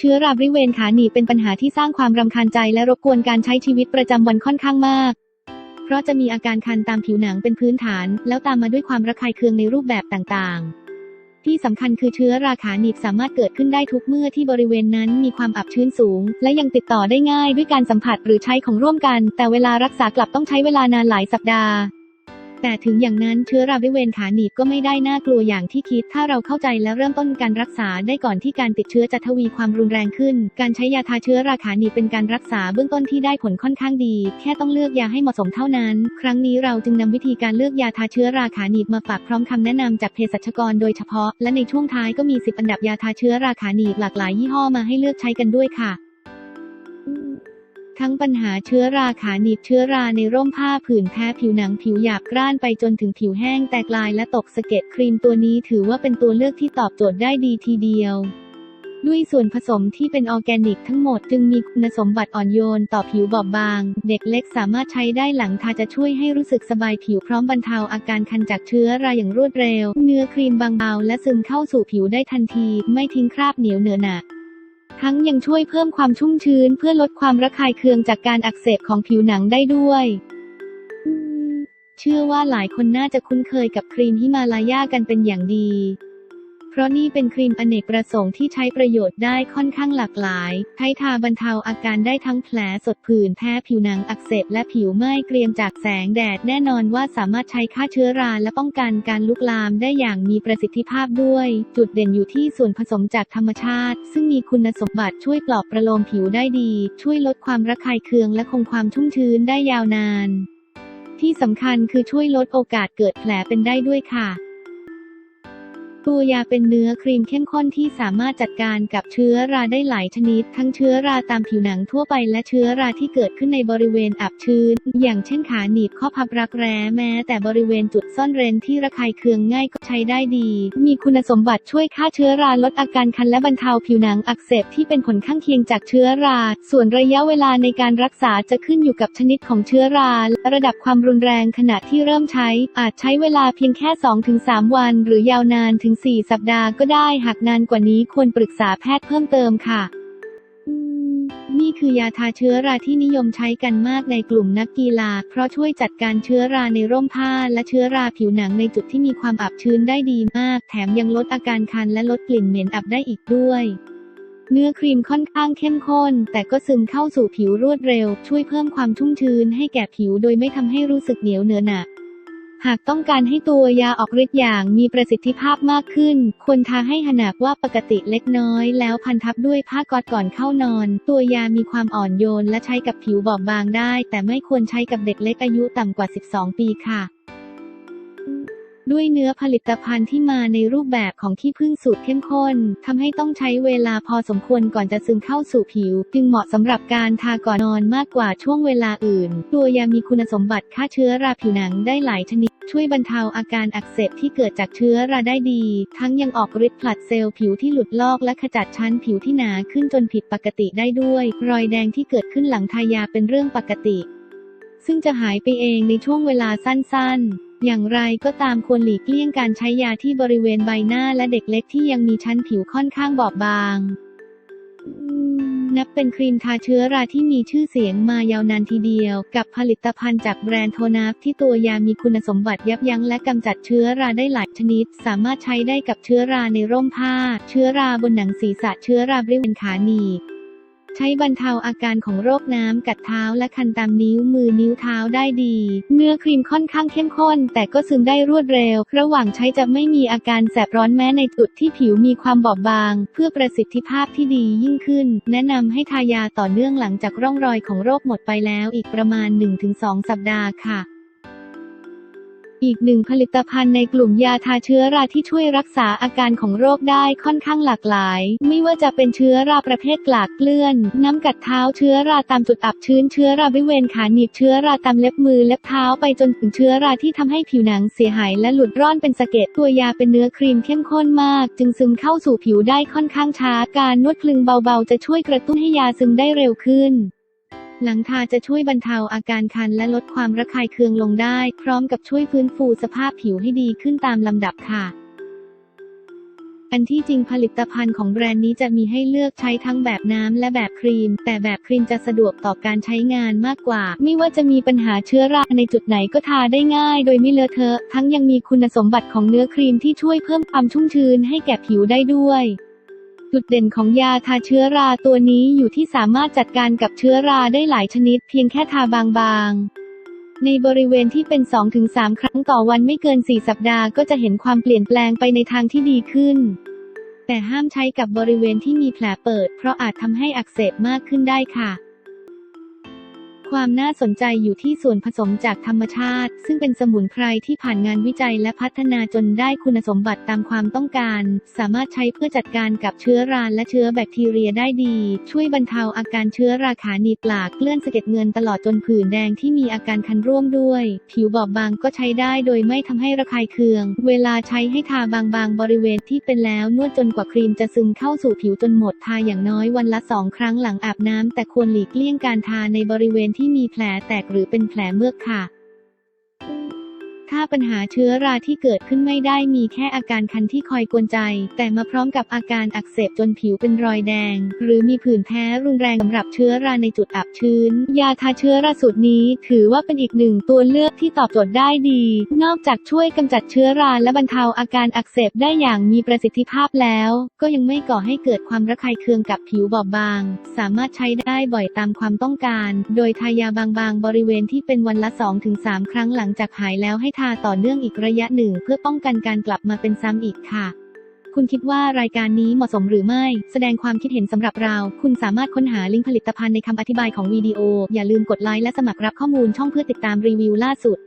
เชื้อราบริเวณขาหนีบเป็นปัญหาที่สร้างความรำคาญใจและรบกวนการใช้ชีวิตประจำวันค่อนข้างมาก เพราะจะมีอาการคันตามผิวหนังเป็นพื้นฐาน แล้วตามมาด้วยความระคายเคืองในรูปแบบต่างๆ ที่สำคัญคือเชื้อราขาหนีบสามารถเกิดขึ้นได้ทุกเมื่อที่บริเวณนั้นมีความอับชื้นสูง และยังติดต่อได้ง่ายด้วยการสัมผัสหรือใช้ของร่วมกัน แต่เวลารักษากลับต้องใช้เวลานานหลายสัปดาห์ แต่ถึงอย่างนั้นเชื้อราบริเวณขาหนีบก็ไม่ได้น่ากลัวอย่างที่คิด ถ้าเราเข้าใจและเริ่มต้นการรักษาได้ก่อนที่การติดเชื้อจะทวีความรุนแรงขึ้น การใช้ยาทาเชื้อราขาหนีบเป็นการรักษาเบื้องต้นที่ได้ผลค่อนข้างดี แค่ต้องเลือกยาให้เหมาะสมเท่านั้น ครั้งนี้เราจึงนำวิธีการเลือกยาทาเชื้อราขาหนีบมาฝากพร้อมคำแนะนำจากเภสัชกรโดยเฉพาะ และในช่วงท้ายก็มี 10 อันดับยาทาเชื้อราขาหนีบหลากหลายยี่ห้อมาให้เลือกใช้กันด้วยค่ะ ทั้งปัญหาเชื้อราขาหนีบเชื้อราในร่มผ้าผื่นแพ้ผิวหนังผิวหยาบกร้านไปจนถึงผิวแห้งแตกลายและตกสะเก็ดครีมตัวนี้ถือว่าเป็นตัวเลือกที่ตอบโจทย์ได้ดีทีเดียวด้วยส่วนผสมที่เป็นออร์แกนิกทั้งหมดจึงมีคุณสมบัติอ่อนโยนต่อผิวบอบบาง เด็กเล็กสามารถใช้ได้หลังทาจะช่วยให้รู้สึกสบายผิวพร้อมบรรเทาอาการคันจากเชื้อราอย่างรวดเร็ว เนื้อครีมบางเบาและซึมเข้าสู่ผิวได้ทันที ไม่ทิ้งคราบเหนียวเหนอะหนะ ทั้งยังช่วยเพิ่มความชุ่มชื้นเพื่อลดความระคายเคืองจากการอักเสบของผิวหนังได้ด้วย เชื่อว่าหลายคนน่าจะคุ้นเคยกับครีมฮิมาลาย่ากันเป็นอย่างดี เพราะนี่เป็นครีมอเนกประสงค์ที่ใช้ประโยชน์ได้ค่อนข้างหลากหลาย ใช้ทาบรรเทาอาการได้ทั้งแผลสดผื่นแพ้ผิวหนังอักเสบและผิวไหม้เกรียมจากแสงแดด แน่นอนว่าสามารถใช้ฆ่าเชื้อราและป้องกันการลุกลามได้อย่างมีประสิทธิภาพด้วย จุดเด่นอยู่ที่ส่วนผสมจากธรรมชาติ ซึ่งมีคุณสมบัติช่วยปลอบประโลมผิวได้ดี ช่วยลดความระคายเคืองและคงความชุ่มชื้นได้ยาวนาน ที่สำคัญคือช่วยลดโอกาสเกิดแผลเป็นได้ด้วยค่ะ ตัวยาเป็นเนื้อครีมเข้มข้นที่สามารถจัดการกับเชื้อราได้หลายชนิด ทั้งเชื้อราตามผิวหนังทั่วไปและเชื้อราที่เกิดขึ้นในบริเวณอับชื้น อย่างเช่นขาหนีบข้อพับรักแร้แม้แต่บริเวณจุดซ่อนเร้นที่ระคายเคืองง่ายก็ใช้ได้ดี มีคุณสมบัติช่วยฆ่าเชื้อราลดอาการคันและบรรเทาผิวหนังอักเสบที่เป็นผลข้างเคียงจากเชื้อรา ส่วนระยะเวลาในการรักษาจะขึ้นอยู่กับชนิดของเชื้อราและระดับความรุนแรงขณะที่เริ่มใช้ อาจใช้เวลาเพียงแค่ 2-3 วัน หรือยาวนานถึง4 สัปดาห์ก็ได้ หากนานกว่านี้ควรปรึกษาแพทย์เพิ่มเติมค่ะนี่คือยาทาเชื้อราที่นิยมใช้กันมากในกลุ่มนักกีฬา เพราะช่วยจัดการเชื้อราในร่มผ้า และเชื้อราผิวหนังในจุดที่มีความอับชื้นได้ดีมาก แถมยังลดอาการคันและลดกลิ่นเหม็นอับได้อีกด้วย เนื้อครีมค่อนข้างเข้มข้น แต่ก็ซึมเข้าสู่ผิวรวดเร็ว ช่วยเพิ่มความชุ่มชื้นให้แก่ผิวโดยไม่ทำให้รู้สึกเหนียวเหนอะหนะ หากต้องการให้ตัวยาออกฤทธิ์อย่างมีประสิทธิภาพมากขึ้น ควรทาให้หนักว่าปกติเล็กน้อย แล้วพันทับด้วยผ้าก๊อซก่อนเข้านอน ตัวยามีความอ่อนโยนและใช้กับผิวบอบบางได้ แต่ไม่ควรใช้กับเด็กเล็กอายุต่ำกว่า 12 ปีค่ะ ด้วยเนื้อผลิตภัณฑ์ที่มาในรูปแบบของขี้ผึ้งสูตรเข้มข้นทำให้ต้องใช้เวลาพอสมควรก่อนจะซึมเข้าสู่ผิว จึงเหมาะสำหรับการทาก่อนนอนมากกว่าช่วงเวลาอื่น ตัวยามีคุณสมบัติฆ่าเชื้อราผิวหนังได้หลายชนิด ช่วยบรรเทาอาการอักเสบที่เกิดจากเชื้อราได้ดี ทั้งยังออกฤทธิ์ผลัดเซลล์ผิวที่หลุดลอกและขจัดชั้นผิวที่หนาขึ้นจนผิดปกติได้ด้วย รอยแดงที่เกิดขึ้นหลังทายาเป็นเรื่องปกติ ซึ่งจะหายไปเองในช่วงเวลาสั้นๆ อย่างไรก็ตามควรหลีกเลี่ยงการใช้ยาที่บริเวณใบหน้าและเด็กเล็กที่ยังมีชั้นผิวค่อนข้างบอบบาง นับเป็นครีมทาเชื้อราที่มีชื่อเสียงมายาวนานทีเดียว กับผลิตภัณฑ์จากแบรนด์โทนาฟที่ตัวยามีคุณสมบัติยับยั้งและกำจัดเชื้อราได้หลายชนิด สามารถใช้ได้กับเชื้อราในร่มผ้า เชื้อราบนหนังศีรษะเชื้อราบริเวณขาหนีบ ใช้บรรเทาอาการของโรคน้ำกัดเท้าและคันตามนิ้วมือนิ้วเท้าได้ดี เนื้อครีมค่อนข้างเข้มข้น แต่ก็ซึมได้รวดเร็ว ระหว่างใช้จะไม่มีอาการแสบร้อนแม้ในจุดที่ผิวมีความบอบบาง เพื่อประสิทธิภาพที่ดียิ่งขึ้น แนะนำให้ทายาต่อเนื่องหลังจากร่องรอยของโรคหมดไปแล้วอีกประมาณ 1-2 สัปดาห์ค่ะ อีกหนึ่งผลิตภัณฑ์ในกลุ่มยาทาเชื้อราที่ช่วยรักษาอาการของโรคได้ค่อนข้างหลากหลาย ไม่ว่าจะเป็นเชื้อราประเภทกลากเกลื่อน น้ำกัดเท้าเชื้อราตามจุดอับชื้นเชื้อราบริเวณขาหนีบเชื้อราตามเล็บมือเล็บเท้าไปจนถึงเชื้อราที่ทำให้ผิวหนังเสียหายและหลุดร่อนเป็นสะเก็ดตัวยาเป็นเนื้อครีมเข้มข้นมาก จึงซึมเข้าสู่ผิวได้ค่อนข้างช้า การนวดคลึงเบาๆ จะช่วยกระตุ้นให้ยาซึมได้เร็วขึ้น หลังทาจะช่วยบรรเทาอาการคันและลดความระคายเคืองลงได้ พร้อมกับช่วยฟื้นฟูสภาพผิวให้ดีขึ้นตามลำดับค่ะ อันที่จริงผลิตภัณฑ์ของแบรนด์นี้จะมีให้เลือกใช้ทั้งแบบน้ำและแบบครีม แต่แบบครีมจะสะดวกต่อการใช้งานมากกว่า ไม่ว่าจะมีปัญหาเชื้อราในจุดไหนก็ทาได้ง่าย โดยไม่เลอะเทอะ ทั้งยังมีคุณสมบัติของเนื้อครีมที่ช่วยเพิ่มความชุ่มชื้นให้แก่ผิวได้ด้วย จุดเด่นของยาทาเชื้อราตัวนี้อยู่ที่สามารถจัดการกับเชื้อราได้หลายชนิด เพียงแค่ทาบางๆ ในบริเวณที่เป็น 2-3 ครั้งต่อวันไม่เกิน 4 สัปดาห์ก็จะเห็นความเปลี่ยนแปลงไปในทางที่ดีขึ้น แต่ห้ามใช้กับบริเวณที่มีแผลเปิด เพราะอาจทำให้อักเสบมากขึ้นได้ค่ะ ความน่าสนใจอยู่ที่ส่วนผสมจากธรรมชาติ ซึ่งเป็นสมุนไพรที่ผ่านงานวิจัยและพัฒนาจนได้คุณสมบัติตามความต้องการ สามารถใช้เพื่อจัดการกับเชื้อราและเชื้อแบคทีเรียได้ดี ช่วยบรรเทาอาการเชื้อราขาหนีบปากเลื่อนสะเก็ดเงินตลอดจนผื่นแดงที่มีอาการคันร่วมด้วย ผิวบอบบางก็ใช้ได้โดยไม่ทำให้ระคายเคือง เวลาใช้ให้ทาบางๆบริเวณที่เป็นแล้วนวดจนกว่าครีมจะซึมเข้าสู่ผิวจนหมดทาอย่างน้อยวันละสองครั้งหลังอาบน้ำแต่ควรหลีกเลี่ยงการทาในบริเวณที่มีแผลแตกหรือเป็นแผลเมือกค่ะ ถ้าปัญหาเชื้อราที่เกิดขึ้นไม่ได้มีแค่อาการคันที่คอยกวนใจ แต่มาพร้อมกับอาการอักเสบจนผิวเป็นรอยแดง หรือมีผื่นแพ้รุนแรงสำหรับเชื้อราในจุดอับชื้น ยาทาเชื้อราสูตรนี้ ถือว่าเป็นอีกหนึ่งตัวเลือกที่ตอบโจทย์ได้ดี นอกจากช่วยกำจัดเชื้อราและบรรเทาอาการอักเสบได้อย่างมีประสิทธิภาพแล้ว ก็ยังไม่ก่อให้เกิดความระคายเคืองกับผิวบอบบาง สามารถใช้ได้บ่อยตามความต้องการ โดยทายาบางๆ บริเวณที่เป็นวันละ 2-3 ครั้งหลังจากหายแล้วให้ทาต่อเนื่องอีกระยะหนึ่งเพื่อป้องกันการกลับมาเป็นซ้ำอีกค่ะ คุณคิดว่ารายการนี้เหมาะสมหรือไม่ แสดงความคิดเห็นสำหรับเรา คุณสามารถค้นหาลิงก์ผลิตภัณฑ์ในคำอธิบายของวิดีโอ อย่าลืมกดไลค์และสมัครรับข้อมูลช่องเพื่อติดตามรีวิวล่าสุด